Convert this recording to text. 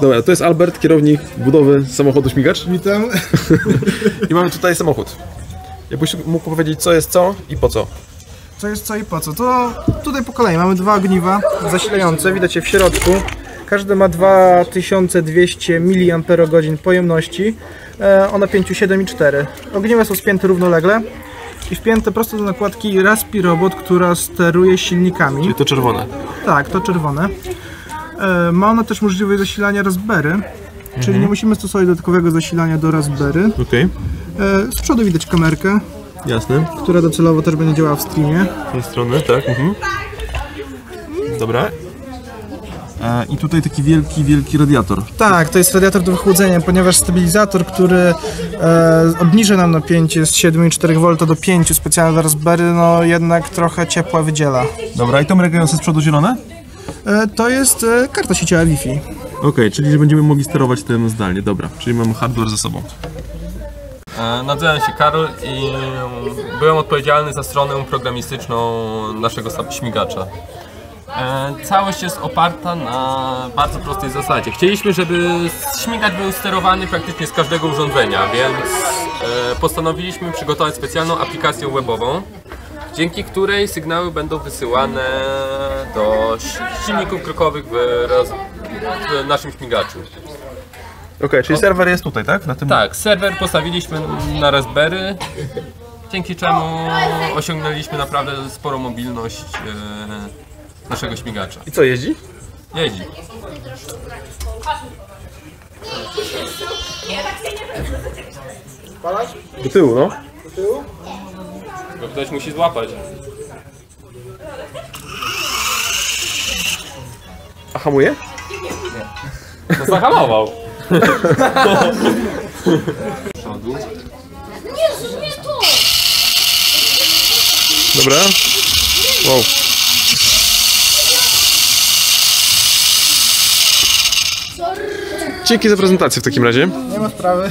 Dobra, to jest Albert, kierownik budowy samochodu śmigacz. Witam. I mamy tutaj samochód. Jakbyś mógł powiedzieć co jest co i po co. Co jest co i po co? To tutaj po kolei mamy dwa ogniwa zasilające, widać je w środku. Każdy ma 2200 mAh pojemności o napięciu 7,4. Ogniwa są spięte równolegle i wpięte prosto do nakładki Raspi Robot, która steruje silnikami. I to czerwone. Tak, to czerwone. E, Ma ona też możliwość zasilania Raspberry, czyli nie musimy stosować dodatkowego zasilania do Raspberry. Okej, E, Z przodu widać kamerkę, jasne. która docelowo też będzie działała w streamie. Z tej strony, tak. Mhm. Dobra. E, I tutaj taki wielki, wielki radiator. Tak, to jest radiator do wychłodzenia, ponieważ stabilizator, który e, obniży nam napięcie z 7,4 V do 5 specjalnie do Raspberry, no jednak trochę ciepła wydziela. Dobra, i to mrygające z przodu zielone? E, to jest e, karta sieciowa Wi-Fi. Okej, czyli że będziemy mogli sterować tym zdalnie. Dobra, czyli mamy hardware ze sobą. E, Nazywam się Karol i byłem odpowiedzialny za stronę programistyczną naszego śmigacza. Całość jest oparta na bardzo prostej zasadzie. Chcieliśmy, żeby śmigacz był sterowany praktycznie z każdego urządzenia, więc postanowiliśmy przygotować specjalną aplikację webową, dzięki której sygnały będą wysyłane do si- silników krokowych w, roz- w naszym śmigaczu. Okej, czyli serwer jest tutaj, tak? Na tym... Tak, serwer postawiliśmy na Raspberry, dzięki czemu osiągnęliśmy naprawdę sporą mobilność e, naszego śmigacza. I co, jeździ? Jeździ. Do tyłu, no. Go ktoś musi złapać. A hamuje? No zahamował. Dobra. Wow. Dzięki za prezentację w takim razie. Nie ma sprawy.